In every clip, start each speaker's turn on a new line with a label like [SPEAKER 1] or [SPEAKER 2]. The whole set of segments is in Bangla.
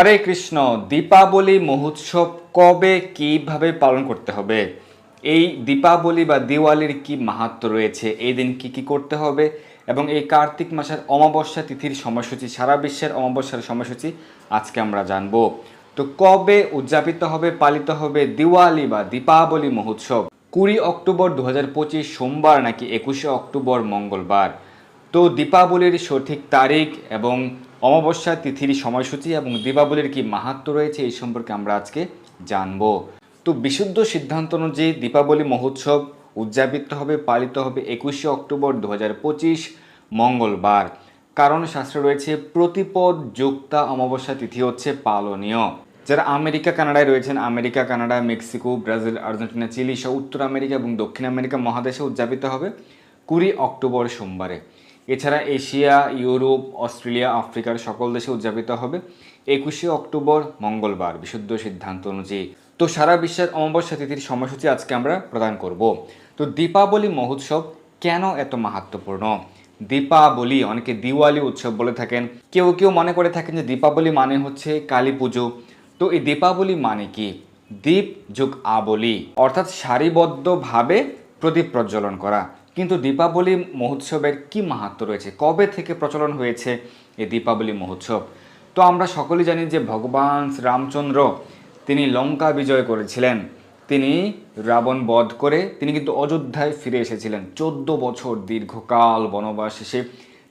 [SPEAKER 1] হরে কৃষ্ণ দীপাবলি মহোৎসব কবে কিভাবে পালন করতে হবে এই দীপাবলি বা দিওয়ালির কি মাহাত্ম রয়েছে এই দিন কি কি করতে হবে এবং এই কার্তিক মাসের অমাবস্যা তিথির সময়সূচি সারা বিশ্বের অমাবস্যার সময়সূচি আজকে আমরা জানব তো কবে উদযাপিত হবে পালিত হবে দিওয়ালি বা দীপাবলি মহোৎসব কুড়ি অক্টোবর দু সোমবার নাকি একুশে অক্টোবর মঙ্গলবার তো দীপাবলির সঠিক তারিখ এবং অমাবস্যা তিথির সময়সূচি এবং দীপাবলির কি মাহাত্ম রয়েছে এই সম্পর্কে আমরা আজকে জানব তো বিশুদ্ধ সিদ্ধান্ত অনুযায়ী দীপাবলি মহোৎসব উদযাপিত হবে পালিত হবে একুশে অক্টোবর দু মঙ্গলবার কারণ শাস্ত্রে রয়েছে প্রতিপদ যুক্তা অমাবস্যা তিথি হচ্ছে পালনীয় যারা আমেরিকা কানাডায় রয়েছেন America Canada Mexico Brazil Argentina Chile সহ উত্তর আমেরিকা এবং দক্ষিণ আমেরিকা মহাদেশে উদযাপিত হবে কুড়ি অক্টোবর সোমবারে এছাড়া এশিয়া ইউরোপ অস্ট্রেলিয়া আফ্রিকার সকল দেশে উদযাপিত হবে একুশে অক্টোবর মঙ্গলবার বিশুদ্ধ সিদ্ধান্ত অনুযায়ী তো সারা বিশ্বের অমাবস্যা তিথির সময়সূচি আজকে আমরা প্রদান করব তো দীপাবলি মহোৎসব কেন এত মাহাত্মপূর্ণ দীপাবলি অনেকে দিওয়ালি উৎসব বলে থাকেন কেউ কেউ মনে করে থাকেন যে দীপাবলি মানে হচ্ছে কালী পুজো তো এই দীপাবলি মানে কি দ্বীপ যুগ আবলি অর্থাৎ সারিবদ্ধভাবে প্রদীপ প্রজ্বলন করা কিন্তু দীপাবলি মহোৎসবের কি মাহাত্ম রয়েছে কবে থেকে প্রচলন হয়েছে এই দীপাবলি মহোৎসব তো আমরা সকলেই জানি যে ভগবান রামচন্দ্র তিনি লঙ্কা বিজয় করেছিলেন তিনি রাবণ বধ করে তিনি কিন্তু অযোধ্যায় ফিরে এসেছিলেন চোদ্দ বছর দীর্ঘকাল বনবাস শেষে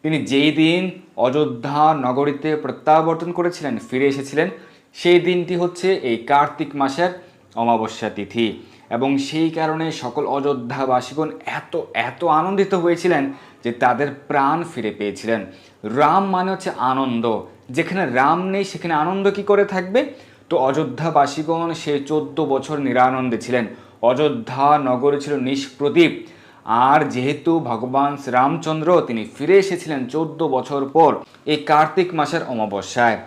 [SPEAKER 1] তিনি যেই দিন অযোধ্যা নগরীতে প্রত্যাবর্তন করেছিলেন ফিরে এসেছিলেন সেই দিনটি হচ্ছে এই কার্তিক মাসের অমাবস্যা তিথি এবং সেই কারণে সকল অযোধ্যাবাসীগণ এত এত আনন্দিত হয়েছিলেন যে তাদের প্রাণ ফিরে পেয়েছিলেন রাম মানে হচ্ছে আনন্দ যেখানে রাম নেই সেখানে আনন্দ কি করে থাকবে তো অযোধ্যাবাসীগণ সে চোদ্দ বছর নিরানন্দে ছিলেন অযোধ্যা নগর ছিল নিষ্প্রদীপ আর যেহেতু ভগবান শ্রীরামচন্দ্র তিনি ফিরে এসেছিলেন চোদ্দ বছর পর এই কার্তিক মাসের অমাবস্যায়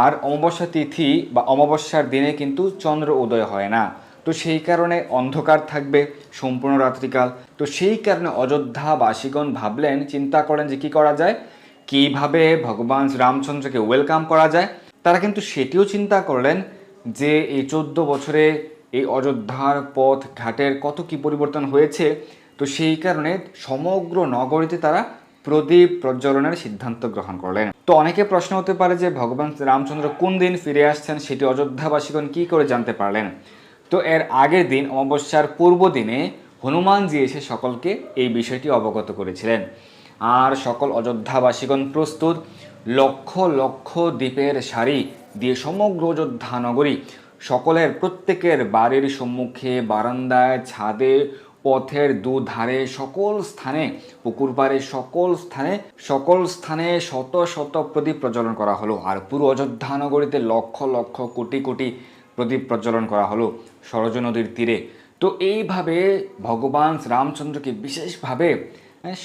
[SPEAKER 1] আর অমাবস্যা তিথি বা অমাবস্যার দিনে কিন্তু চন্দ্র উদয় হয় না তো সেই কারণে অন্ধকার থাকবে সম্পূর্ণ রাত্রিকাল তো সেই কারণে অযোধ্যাবাসীগণ ভাবলেন চিন্তা করেন যে কি করা যায় কিভাবে ভগবান রামচন্দ্রকে ওয়েলকাম করা যায় তারা কিন্তু সেটিও চিন্তা করলেন যে এই চোদ্দ বছরে এই অযোধ্যার পথ ঘাটের কত কি পরিবর্তন হয়েছে তো সেই কারণে সমগ্র নগরীতে তারা প্রদীপ প্রজ্বলনের সিদ্ধান্ত গ্রহণ করলেন তো অনেকে প্রশ্ন হতে পারে যে ভগবান রামচন্দ্র কোন দিন ফিরে আসছেন সেটি অযোধ্যাবাসীগণ কি করে জানতে পারলেন তো এর আগের দিন অমাবস্যার পূর্ব দিনে হনুমানজি এসে সকলকে এই বিষয়টি অবগত করেছিলেন আর সকল অযোধ্যাবাসীগণ প্রস্তুত লক্ষ লক্ষ দ্বীপের সারি দিয়ে সমগ্র অযোধ্যা নগরী সকলের প্রত্যেকের বাড়ির সম্মুখে বারান্দায় ছাদে পথের দুধারে সকল স্থানে পুকুর পাড়ে সকল স্থানে সকল স্থানে শত শত প্রদীপ প্রজ্বলন করা হলো আর পুরো অযোধ্যা নগরীতে লক্ষ লক্ষ কোটি কোটি প্রদীপ প্রজ্বলন করা হলো সরজ নদীর তীরে তো এইভাবে ভগবান রামচন্দ্রকে বিশেষভাবে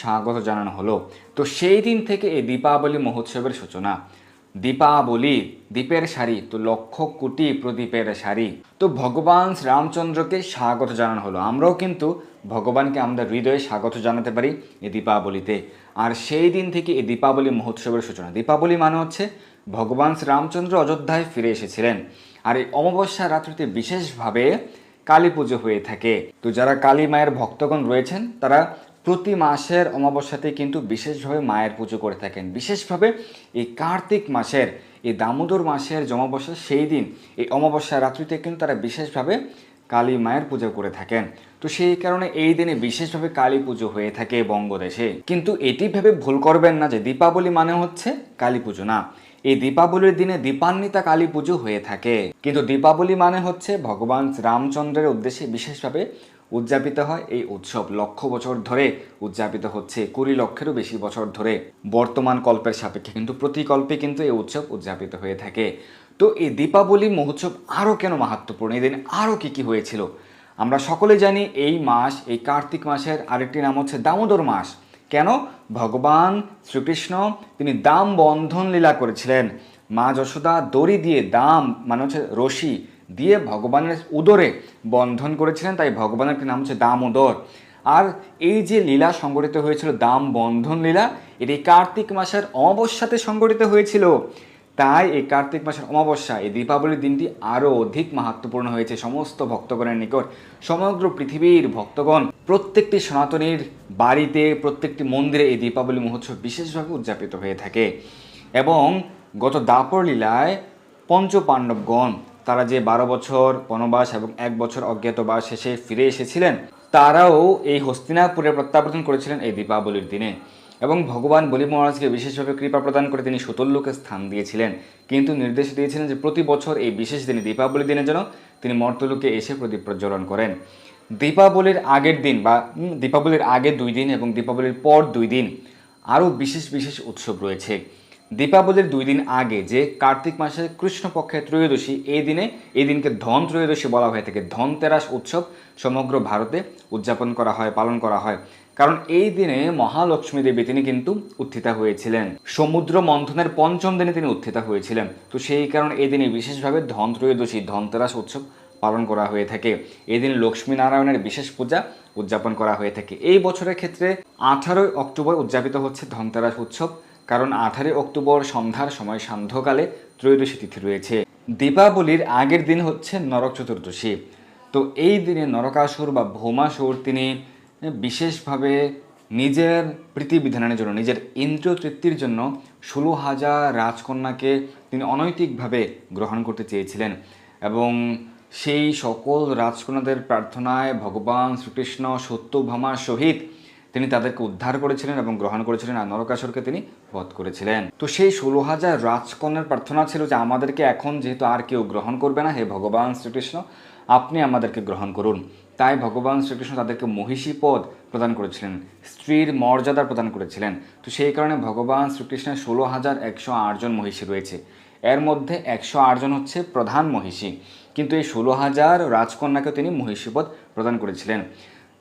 [SPEAKER 1] স্বাগত জানানো হলো তো সেই দিন থেকে এই দীপাবলি মহোৎসবের সূচনা দীপাবলি দ্বীপের শাড়ি তো লক্ষ কোটি প্রদীপের শাড়ি তো ভগবান শ্রীরামচন্দ্রকে স্বাগত জানানো হলো আমরাও কিন্তু ভগবানকে আমাদের হৃদয়ে স্বাগত জানাতে পারি এই দীপাবলিতে আর সেই দিন থেকে এই দীপাবলি মহোৎসবের সূচনা দীপাবলি মানে হচ্ছে ভগবান শ্রীরামচন্দ্র অযোধ্যায় ফিরে এসেছিলেন আর এই অমাবস্যা রাত্রিতে বিশেষভাবে কালী পুজো হয়ে থাকে তো যারা কালী মায়ের ভক্তগণ রয়েছেন তারা প্রতি মাসের অমাবস্যাতে কিন্তু বিশেষভাবে মায়ের পুজো করে থাকেন বিশেষভাবে এই কার্তিক মাসের এই দামোদর মাসের জমাবস্যা সেই দিন এই অমাবস্যা রাত্রিতে কিন্তু তারা বিশেষভাবে কালী মায়ের পূজা করে থাকেন তো সেই কারণে এই দিনে বিশেষভাবে কালী পুজো হয়ে থাকে বঙ্গদেশে কিন্তু এটি ভেবে ভুল করবেন না যে দীপাবলি মানে হচ্ছে কালী পুজো না এই দীপাবলির দিনে দীপান্বিতা কালী পুজো হয়ে থাকে কিন্তু দীপাবলি মানে হচ্ছে ভগবান রামচন্দ্রের উদ্দেশ্যে বিশেষভাবে উদযাপিত হয় এই উৎসব লক্ষ বছর ধরে উদযাপিত হচ্ছে কুড়ি লক্ষেরও বেশি বছর ধরে বর্তমান কল্পের সাপেক্ষে কিন্তু প্রতি কল্পে কিন্তু এই উৎসব উদযাপিত হয়ে থাকে তো এই দীপাবলি মহোৎসব আরও কেন মাহাত্মপূর্ণ এই দিন আরও কী কী হয়েছিল আমরা সকলে জানি এই মাস এই কার্তিক মাসের আরেকটি নাম হচ্ছে দামোদর মাস কেন ভগবান শ্রীকৃষ্ণ তিনি দাম বন্ধন লীলা করেছিলেন মা যশোদা দড়ি দিয়ে দাম মানে হচ্ছে রশি দিয়ে ভগবানের উদরে বন্ধন করেছিলেন তাই ভগবানের নাম হচ্ছে দাম উদর আর এই যে লীলা সংগঠিত হয়েছিল দাম বন্ধন লীলা এটি কার্তিক মাসের অমাবস্যাতে সংগঠিত হয়েছিল তাই এই কার্তিক মাসের অমাবস্যা এই দীপাবলির দিনটি আরও অধিক মাহাত্মপূর্ণ হয়েছে সমস্ত ভক্তগণের নিকট সমগ্র পৃথিবীর ভক্তগণ প্রত্যেকটি সনাতনীর বাড়িতে প্রত্যেকটি মন্দিরে এই দীপাবলি মহোৎসব বিশেষভাবে উদযাপিত হয়ে থাকে এবং গত দাপর লীলায় পঞ্চপাণ্ডবগণ তারা যে বারো বছর বনবাস এবং এক বছর অজ্ঞাতবাস শেষে ফিরে এসেছিলেন তারাও এই হস্তিনাপুরে প্রত্যাবর্তন করেছিলেন এই দীপাবলির দিনে এবং ভগবান বলি মহারাজকে বিশেষভাবে কৃপা প্রদান করে তিনি সুতল্যকে স্থান দিয়েছিলেন কিন্তু নির্দেশ দিয়েছিলেন যে প্রতি বছর এই বিশেষ দিনে দীপাবলি দিনে যেন তিনি মর্তলোকে এসে প্রদীপ প্রজ্বলন করেন দীপাবলির আগের দিন বা দীপাবলির আগে দুই দিন এবং দীপাবলির পর দুই দিন আরও বিশেষ বিশেষ উৎসব রয়েছে দীপাবলির দুই দিন আগে যে কার্তিক মাসে কৃষ্ণপক্ষের ত্রয়োদশী এই দিনে এই দিনকে ধন ত্রয়োদশী বলা হয়ে থাকে ধনতেরাস উৎসব সমগ্র ভারতে উদযাপন করা হয় পালন করা হয় কারণ এই দিনে মহালক্ষ্মী দেবী তিনি কিন্তু উত্থিতা হয়েছিলেন সমুদ্র মন্থনের পঞ্চম দিনে তিনি উত্থিতা হয়েছিলেন তো সেই কারণে এই দিনে বিশেষভাবে ধন ত্রয়োদশী ধনতেরাস উৎসব পালন করা হয়ে থাকে এই দিন লক্ষ্মীনারায়ণের বিশেষ পূজা উদযাপন করা হয়ে থাকে এই বছরের ক্ষেত্রে আঠারোই অক্টোবর উদযাপিত হচ্ছে ধনতেরাস উৎসব কারণ আঠারোই অক্টোবর সন্ধ্যার সময় সান্ধ্যকালে ত্রয়োদশী তিথি রয়েছে দীপাবলির আগের দিন হচ্ছে নরক চতুর্দশী তো এই দিনে নরকাসুর বা ভৌমাসুর তিনি বিশেষভাবে নিজের প্রীতিবিধানের জন্য নিজের ইন্দ্রিয় তৃপ্তির জন্য ষোলো হাজার রাজকন্যাকে তিনি অনৈতিকভাবে গ্রহণ করতে চেয়েছিলেন এবং সেই সকল রাজকন্যাদের প্রার্থনায় ভগবান শ্রীকৃষ্ণ সত্যভামার সহিত তিনি তাদেরকে উদ্ধার করেছিলেন এবং গ্রহণ করেছিলেন আর নরকাসুরকে তিনি বধ করেছিলেন তো সেই ষোলো হাজার রাজকন্যার প্রার্থনা ছিল যে আমাদেরকে এখন যেহেতু আর কেউ গ্রহণ করবে না হে ভগবান শ্রীকৃষ্ণ আপনি আমাদেরকে গ্রহণ করুন তাই ভগবান শ্রীকৃষ্ণ তাদেরকে মহিষী পদ প্রদান করেছিলেন স্ত্রীর মর্যাদা প্রদান করেছিলেন তো সেই কারণে ভগবান শ্রীকৃষ্ণের ষোলো হাজার একশো আটজন মহিষী রয়েছে এর মধ্যে একশো আটজন হচ্ছে প্রধান মহিষী কিন্তু এই ষোলো হাজার রাজকন্যাকে তিনি মহিষীপদ প্রদান করেছিলেন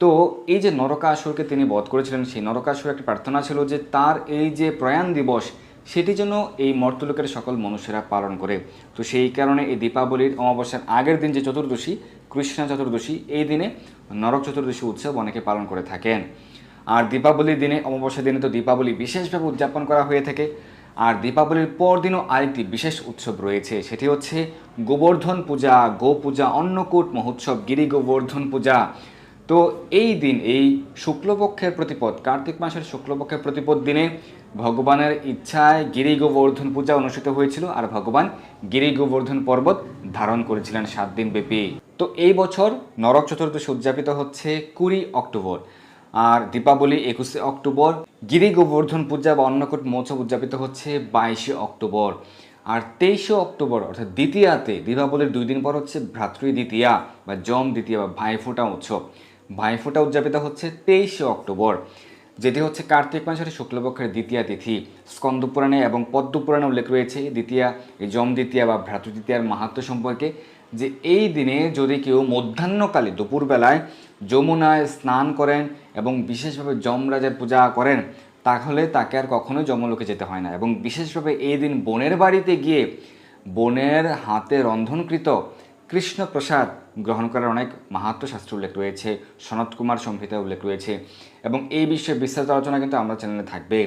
[SPEAKER 1] তো এই যে নরকাসুরকে তিনি বধ করেছিলেন সেই নরকাসুর একটি প্রার্থনা ছিল যে তার এই যে প্রয়াণ দিবস সেটি যেন এই মর্তলোকের সকল মনুষ্যরা পালন করে তো সেই কারণে এই দীপাবলির অমাবস্যার আগের দিন যে চতুর্দশী কৃষ্ণা চতুর্দশী এই দিনে নরক চতুর্দশী উৎসব অনেকে পালন করে থাকেন আর দীপাবলির দিনে অমাবস্যার দিনে তো দীপাবলি বিশেষভাবে উদযাপন করা হয়ে থাকে আর দীপাবলির পরদিনও আরেকটি বিশেষ উৎসব রয়েছে সেটি হচ্ছে গোবর্ধন পূজা গো পূজা অন্নকূট মহোৎসব গিরি গোবর্ধন পূজা তো এই দিন এই শুক্লপক্ষের প্রতিপদ কার্তিক মাসের শুক্লপক্ষের প্রতিপদ দিনে ভগবানের ইচ্ছায় গিরি গোবর্ধন পূজা অনুষ্ঠিত হয়েছিল আর ভগবান গিরি গোবর্ধন পর্বত ধারণ করেছিলেন সাত দিন ব্যাপী তো এই বছর নরক চতুর্দশী উদযাপিত হচ্ছে কুড়ি অক্টোবর আর দীপাবলি একুশে অক্টোবর গিরি গোবর্ধন পূজা বা অন্নকূট মহোৎসব উদযাপিত হচ্ছে বাইশে অক্টোবর আর তেইশে অক্টোবর অর্থাৎ দ্বিতীয়াতে দীপাবলির দুই দিন পর হচ্ছে ভ্রাতৃ দ্বিতীয়া বা জম দ্বিতীয়া বা ভাইফোঁটা উৎসব ভাইফোঁটা উদযাপিত হচ্ছে তেইশে অক্টোবর যেটি হচ্ছে কার্তিক মাসের শুক্লপক্ষের দ্বিতীয়া তিথি স্কন্দপুরাণে এবং পদ্মপুরাণে উল্লেখ রয়েছে দ্বিতীয়া এই জম দ্বিতীয়া বা ভ্রাতৃ দ্বিতীয়ার মাহাত্ম সম্পর্কে যে এই দিনে যদি কেউ মধ্যাহ্নকালে দুপুরবেলায় যমুনায় স্নান করেন এবং বিশেষভাবে যমরাজের পূজা করেন তাহলে তাকে আর কখনো যমলোকে যেতে হয় না এবং বিশেষভাবে এই দিন বোনের বাড়িতে গিয়ে বোনের হাতে রন্ধনকৃত কৃষ্ণপ্রসাদ গ্রহণ করার অনেক মাহাত্ম শাস্ত্র উল্লেখ রয়েছে সনত কুমার সংহিতা উল্লেখ রয়েছে এবং এই বিষয়ে বিস্তারিত আলোচনা কিন্তু আমরা চ্যানেলে থাকবে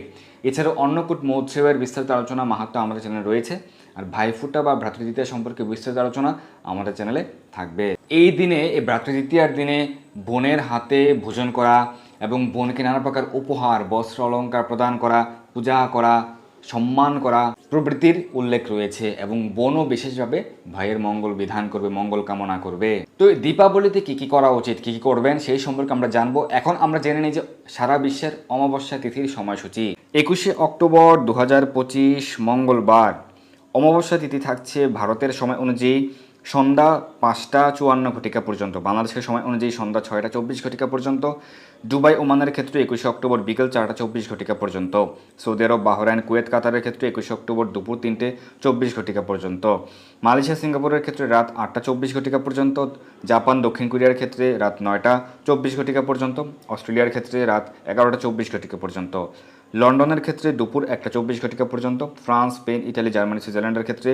[SPEAKER 1] এছাড়াও অন্নকূট মহোৎসবের বিস্তারিত আলোচনা মাহাত্ম আমাদের চ্যানেলে রয়েছে আর ভাইফুটা বা ভ্রাতৃদ্বিতীয়া সম্পর্কে বিস্তারিত আলোচনা আমাদের চ্যানেলে থাকবে এই দিনে এই ভ্রাতৃদ্বিতীয়ার দিনে বোনের হাতে ভোজন করা এবং বোনকে নানা প্রকার উপহার বস্ত্র অলঙ্কার প্রদান করা পূজা করা সম্মান করা প্রবৃত্তির উল্লেখ রয়েছে এবং বোনও বিশেষভাবে ভাইয়ের মঙ্গল বিধান করবে মঙ্গল কামনা করবে তো দীপাবলিতে কী কী করা উচিত কী কী করবেন সেই সম্পর্কে আমরা জানবো এখন আমরা জেনে নিই যে সারা বিশ্বের অমাবস্যা তিথির সময়সূচি একুশে অক্টোবর দু মঙ্গলবার অমাবস্যা তিথি থাকছে ভারতের সময় অনুযায়ী সন্ধ্যা পাঁচটা চুয়ান্ন ঘটিকা পর্যন্ত বাংলাদেশের সময় অনুযায়ী সন্ধ্যা ছয়টা চব্বিশ ঘটিকা পর্যন্ত দুবাই ওমানের ক্ষেত্রে একুশে অক্টোবর বিকেল চারটা চব্বিশ ঘটিকা পর্যন্ত সৌদি আরব বাহরাইন কুয়েত কাতারের ক্ষেত্রে একুশে অক্টোবর দুপুর তিনটে চব্বিশ ঘটিকা পর্যন্ত মালয়েশিয়া সিঙ্গাপুরের ক্ষেত্রে রাত আটটা চব্বিশ ঘটিকা পর্যন্ত জাপান দক্ষিণ কোরিয়ার ক্ষেত্রে রাত নয়টা চব্বিশ ঘটিকা পর্যন্ত অস্ট্রেলিয়ার ক্ষেত্রে রাত এগারোটা চব্বিশ ঘটিকা পর্যন্ত লন্ডনের ক্ষেত্রে দুপুর একটা চব্বিশ ঘটিকা পর্যন্ত ফ্রান্স স্পেন ইটালি জার্মানি সুইজারল্যান্ডের ক্ষেত্রে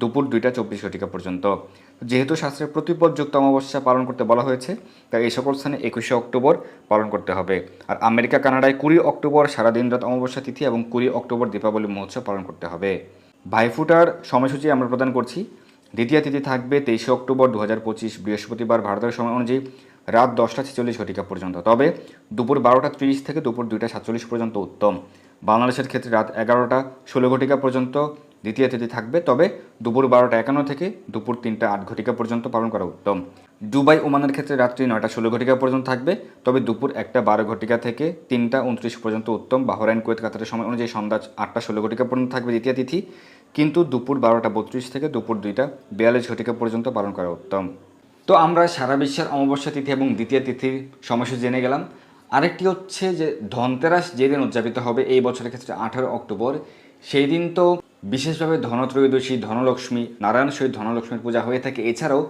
[SPEAKER 1] দুপুর দুইটা চব্বিশ ঘটিকা পর্যন্ত যেহেতু শাস্ত্রের প্রতিপদযুক্ত অমাবস্যা পালন করতে বলা হয়েছে তাই এই সকল স্থানে একুশে অক্টোবর পালন করতে হবে আর আমেরিকা কানাডায় কুড়ি অক্টোবর সারাদিন রাত অমাবস্যা তিথি এবং কুড়ি অক্টোবর দীপাবলি মহোৎসব পালন করতে হবে ভাইফুটার সময়সূচি আমরা প্রদান করছি দ্বিতীয় তিথি থাকবে তেইশে অক্টোবর দু বৃহস্পতিবার ভারতের সময় অনুযায়ী রাত দশটা ছেচল্লিশ ঘটিকা পর্যন্ত তবে দুপুর বারোটা তিরিশ থেকে দুপুর দুইটা সাতচল্লিশ পর্যন্ত উত্তম বাংলাদেশের ক্ষেত্রে রাত এগারোটা ষোলো ঘটিকা পর্যন্ত দ্বিতীয় তিথি থাকবে তবে দুপুর বারোটা একান্ন থেকে দুপুর তিনটা আট ঘটিকা পর্যন্ত পালন করা উত্তম দুবাই ওমানের ক্ষেত্রে রাত্রি নয়টা ষোলো ঘটিকা পর্যন্ত থাকবে তবে দুপুর একটা বারো ঘটিকা থেকে তিনটা উনত্রিশ পর্যন্ত উত্তম বাহরাইন কুয়েত কাতারের সময় অনুযায়ী সন্ধ্যা আটটা ষোলো ঘটিকা পর্যন্ত থাকবে দ্বিতীয় তিথি কিন্তু দুপুর বারোটা বত্রিশ থেকে দুপুর দুইটা বিয়াল্লিশ ঘটিকা পর্যন্ত পালন করা উত্তম তো আমরা সারা বিশ্বের অমাবস্যা তিথি এবং দ্বিতীয় তিথির সময়সূচি জেনে গেলাম আরেকটি হচ্ছে যে ধনতেরাস যেদিন উদযাপিত হবে এই বছরের ক্ষেত্রে আঠারো অক্টোবর সেই দিন তো বিশেষভাবে ধনত্রয়োদশী ধনলক্ষ্মী নারায়ণ শহীদ ধনলক্ষ্মীর পূজা হয়ে থাকে এছাড়াও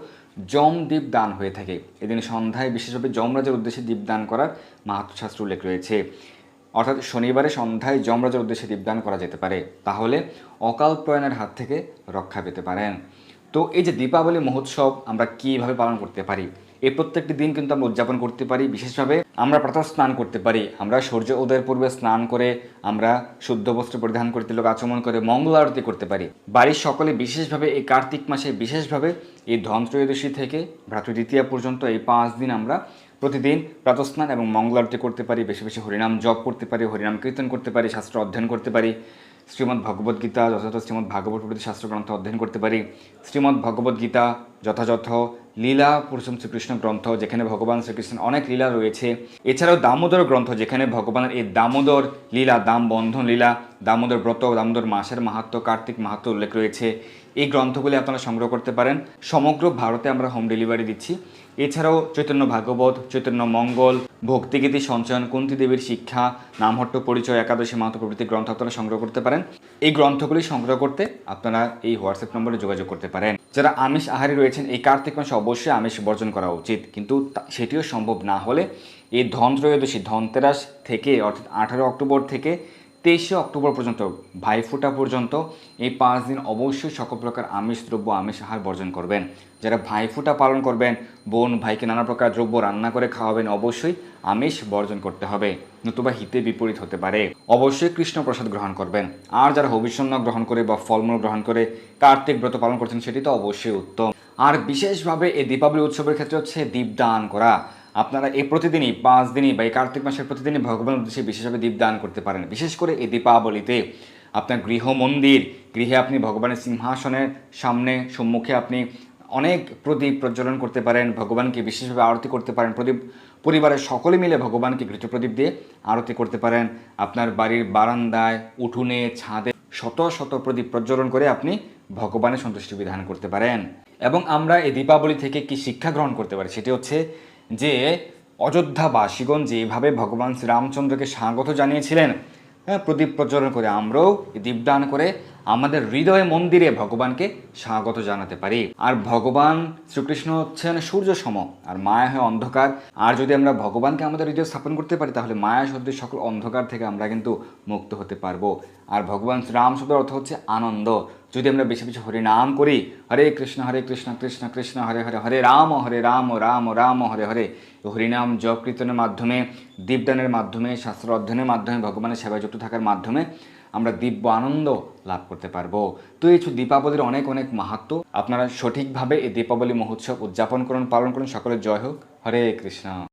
[SPEAKER 1] দীপ দান হয়ে থাকে এদিন সন্ধ্যায় বিশেষভাবে যমরাজের উদ্দেশ্যে দীপদান করার মাহাত্মশাস্ত্র উল্লেখ রয়েছে অর্থাৎ শনিবারে সন্ধ্যায় যমরাজের উদ্দেশ্যে দীপদান করা যেতে পারে তাহলে অকাল প্রয়াণের হাত থেকে রক্ষা পেতে পারেন তো এই যে দীপাবলি মহোৎসব আমরা কীভাবে পালন করতে পারি এই প্রত্যেকটি দিন কিন্তু আমরা উদযাপন করতে পারি বিশেষভাবে আমরা প্রাতঃ স্নান করতে পারি আমরা সূর্য উদয়ের পূর্বে স্নান করে আমরা শুদ্ধ বস্ত্র পরিধান করে তিলক আচমন করে মঙ্গল আরতি করতে পারি বাড়ির সকলে বিশেষভাবে এই কার্তিক মাসে বিশেষভাবে এই ধনত্রয়োদশী থেকে ভ্রাতৃ দ্বিতীয়া পর্যন্ত এই পাঁচ দিন আমরা প্রতিদিন প্রাতস্নান এবং মঙ্গল আরতি করতে পারি বেশি বেশি হরিনাম জপ করতে পারি হরিনাম কীর্তন করতে পারি শাস্ত্র অধ্যয়ন করতে পারি শ্রীমদ্ ভগবদ্ গীতা যথাযথ শ্রীমদ্ ভাগবত প্রভৃতি শাস্ত্রগ্রন্থ অধ্যয়ন করতে পারি শ্রীমদ্ ভগবদ গীতা যথাযথ লীলা পুরুষম শ্রীকৃষ্ণ গ্রন্থ যেখানে ভগবান শ্রীকৃষ্ণের অনেক লীলা রয়েছে এছাড়াও দামোদর গ্রন্থ যেখানে ভগবানের এই দামোদর লীলা দাম বন্ধন লীলা দামোদর ব্রত দামোদর মাসের মাহাত্ম কার্তিক মাহাত্ম উল্লেখ রয়েছে এই গ্রন্থগুলি আপনারা সংগ্রহ করতে পারেন সমগ্র ভারতে আমরা হোম ডেলিভারি দিচ্ছি এছাড়াও চৈতন্য ভাগবত চৈতন্য মঙ্গল ভক্তিগীতি সঞ্চয়ন কুন্তি দেবীর শিক্ষা নামহট্ট পরিচয় একাদশী মাহাতো প্রভৃতি গ্রন্থ আপনারা সংগ্রহ করতে পারেন এই গ্রন্থগুলি সংগ্রহ করতে আপনারা এই হোয়াটসঅ্যাপ নম্বরে যোগাযোগ করতে পারেন যারা আমিষ আহারে রয়েছেন এই কার্তিক মাসে অবশ্যই আমিষ বর্জন করা উচিত কিন্তু সেটিও সম্ভব না হলে এই ধন ত্রয়োদশী ধনতেরাস থেকে অর্থাৎ আঠারো অক্টোবর থেকে তেইশে অক্টোবর পর্যন্ত ভাইফোঁটা পর্যন্ত এই পাঁচ দিন অবশ্যই সকল প্রকার আমিষ দ্রব্য আমিষ আহার বর্জন করবেন যারা ভাইফোঁটা পালন করবেন বোন ভাইকে নানা প্রকার দ্রব্য রান্না করে খাওয়াবেন অবশ্যই আমিষ বর্জন করতে হবে নতুবা হিতে বিপরীত হতে পারে অবশ্যই কৃষ্ণপ্রসাদ গ্রহণ করবেন আর যারা হবিষণ্য গ্রহণ করে বা ফলমূল গ্রহণ করে কার্তিক ব্রত পালন করছেন সেটি তো অবশ্যই উত্তম আর বিশেষভাবে এই দীপাবলি উৎসবের ক্ষেত্রে হচ্ছে দীপদান করা আপনারা এই প্রতিদিনই পাঁচ দিনই বা এই কার্তিক মাসের প্রতিদিনই ভগবানের উদ্দেশ্যে বিশেষভাবে দীপদান করতে পারেন বিশেষ করে এই দীপাবলিতে আপনার গৃহ মন্দির গৃহে আপনি ভগবানের সিংহাসনের সামনে সম্মুখে আপনি অনেক প্রদীপ প্রজ্বলন করতে পারেন ভগবানকে বিশেষভাবে আরতি করতে পারেন প্রদীপ পরিবারের সকলে মিলে ভগবানকে প্রদীপ দিয়ে আরতি করতে পারেন আপনার বাড়ির বারান্দায় উঠুনে ছাদে শত শত প্রদীপ প্রজ্বলন করে আপনি ভগবানের সন্তুষ্টি বিধান করতে পারেন এবং আমরা এই দীপাবলি থেকে কি শিক্ষা গ্রহণ করতে পারি সেটি হচ্ছে যে অযোধ্যা অযোধ্যাবাসীগণ যেভাবে ভগবান শ্রীরামচন্দ্রকে স্বাগত জানিয়েছিলেন হ্যাঁ প্রদীপ প্রজ্বলন করে আমরাও দীপদান করে আমাদের হৃদয় মন্দিরে ভগবানকে স্বাগত জানাতে পারি আর ভগবান শ্রীকৃষ্ণ হচ্ছেন সূর্য সম আর মায়া হয় অন্ধকার আর যদি আমরা ভগবানকে আমাদের হৃদয় স্থাপন করতে পারি তাহলে মায়া শব্দের সকল অন্ধকার থেকে আমরা কিন্তু মুক্ত হতে পারবো আর ভগবান রাম শব্দের অর্থ হচ্ছে আনন্দ যদি আমরা বেশি বেশি হরে নাম করি হরে কৃষ্ণ হরে কৃষ্ণ কৃষ্ণ কৃষ্ণ হরে হরে হরে রাম হরে রাম রাম রাম হরে হরে হরিনাম জপ কীর্তনের মাধ্যমে দীপদানের মাধ্যমে শাস্ত্র অধ্যয়নের মাধ্যমে ভগবানের সেবা যুক্ত থাকার মাধ্যমে আমরা দিব্য আনন্দ লাভ করতে পারবো তো এই দীপাবলির অনেক অনেক মাহাত্ম আপনারা সঠিকভাবে এই দীপাবলি মহোৎসব উদযাপন করুন পালন করুন সকলের জয় হোক হরে কৃষ্ণ